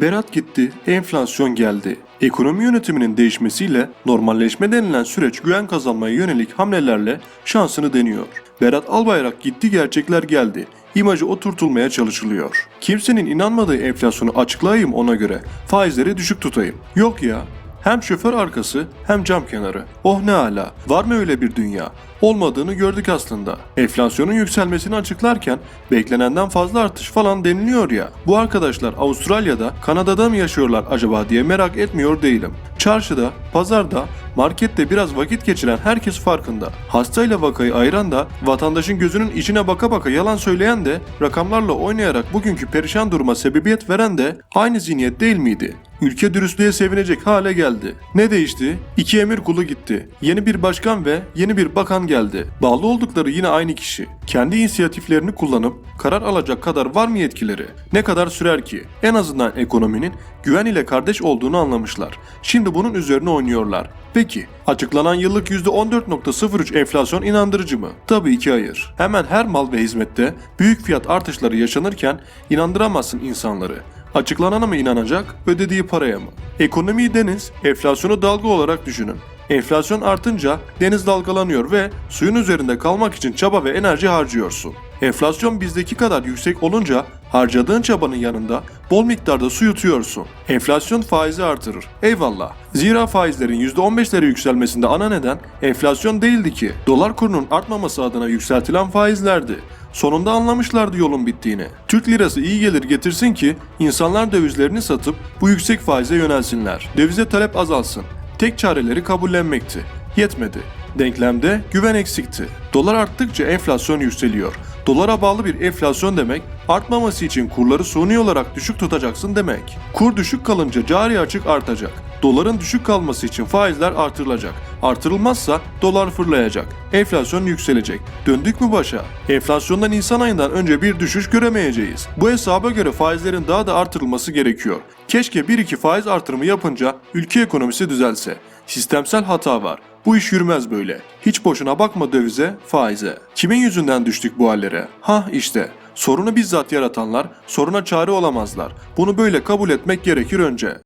Berat gitti, enflasyon geldi. Ekonomi yönetiminin değişmesiyle normalleşme denilen süreç güven kazanmaya yönelik hamlelerle şansını deniyor. Berat Albayrak gitti gerçekler geldi. İmajı oturtulmaya çalışılıyor. Kimsenin inanmadığı enflasyonu açıklayayım ona göre. Faizleri düşük tutayım. Yok ya. Hem şoför arkası hem cam kenarı. Oh ne ala. Var mı öyle bir dünya? Olmadığını gördük aslında. Enflasyonun yükselmesini açıklarken beklenenden fazla artış falan deniliyor ya. Bu arkadaşlar Avustralya'da, Kanada'da mı yaşıyorlar acaba diye merak etmiyor değilim. Çarşıda, pazarda, markette biraz vakit geçiren herkes farkında. Hastayla vakayı ayıran da, vatandaşın gözünün içine baka baka yalan söyleyen de, rakamlarla oynayarak bugünkü perişan duruma sebebiyet veren de aynı zihniyet değil miydi? Ülke dürüstlüğe sevinecek hale geldi. Ne değişti? İki emir kulu gitti. Yeni bir başkan ve yeni bir bakan geldi. Bağlı oldukları yine aynı kişi. Kendi inisiyatiflerini kullanıp karar alacak kadar var mı yetkileri? Ne kadar sürer ki? En azından ekonominin güven ile kardeş olduğunu anlamışlar. Şimdi bunun üzerine oynuyorlar. Peki, açıklanan yıllık %14.03 enflasyon inandırıcı mı? Tabii ki hayır. Hemen her mal ve hizmette büyük fiyat artışları yaşanırken inandıramazsın insanları. Açıklanana mı inanacak, ödediği paraya mı? Ekonomiyi deniz, enflasyonu dalga olarak düşünün. Enflasyon artınca deniz dalgalanıyor ve suyun üzerinde kalmak için çaba ve enerji harcıyorsun. Enflasyon bizdeki kadar yüksek olunca harcadığın çabanın yanında bol miktarda su yutuyorsun. Enflasyon faizi artırır. Eyvallah. Zira faizlerin %15'lere yükselmesinde ana neden enflasyon değildi ki. Dolar kurunun artmaması adına yükseltilen faizlerdi. Sonunda anlamışlardı yolun bittiğini. Türk lirası iyi gelir getirsin ki insanlar dövizlerini satıp bu yüksek faize yönelsinler. Dövize talep azalsın. Tek çareleri kabullenmekti. Yetmedi. Denklemde güven eksikti. Dolar arttıkça enflasyon yükseliyor. Dolara bağlı bir enflasyon demek, artmaması için kurları suni olarak düşük tutacaksın demek. Kur düşük kalınca cari açık artacak. Doların düşük kalması için faizler artırılacak. Artırılmazsa dolar fırlayacak. Enflasyon yükselecek. Döndük mü başa? Enflasyondan Nisan ayından önce bir düşüş göremeyeceğiz. Bu hesaba göre faizlerin daha da artırılması gerekiyor. Keşke 1-2 faiz artırımı yapınca ülke ekonomisi düzelse. Sistemsel hata var. Bu iş yürümez böyle. Hiç boşuna bakma dövize, faize. Kimin yüzünden düştük bu hallere? Ha işte. Sorunu bizzat yaratanlar soruna çare olamazlar. Bunu böyle kabul etmek gerekir önce.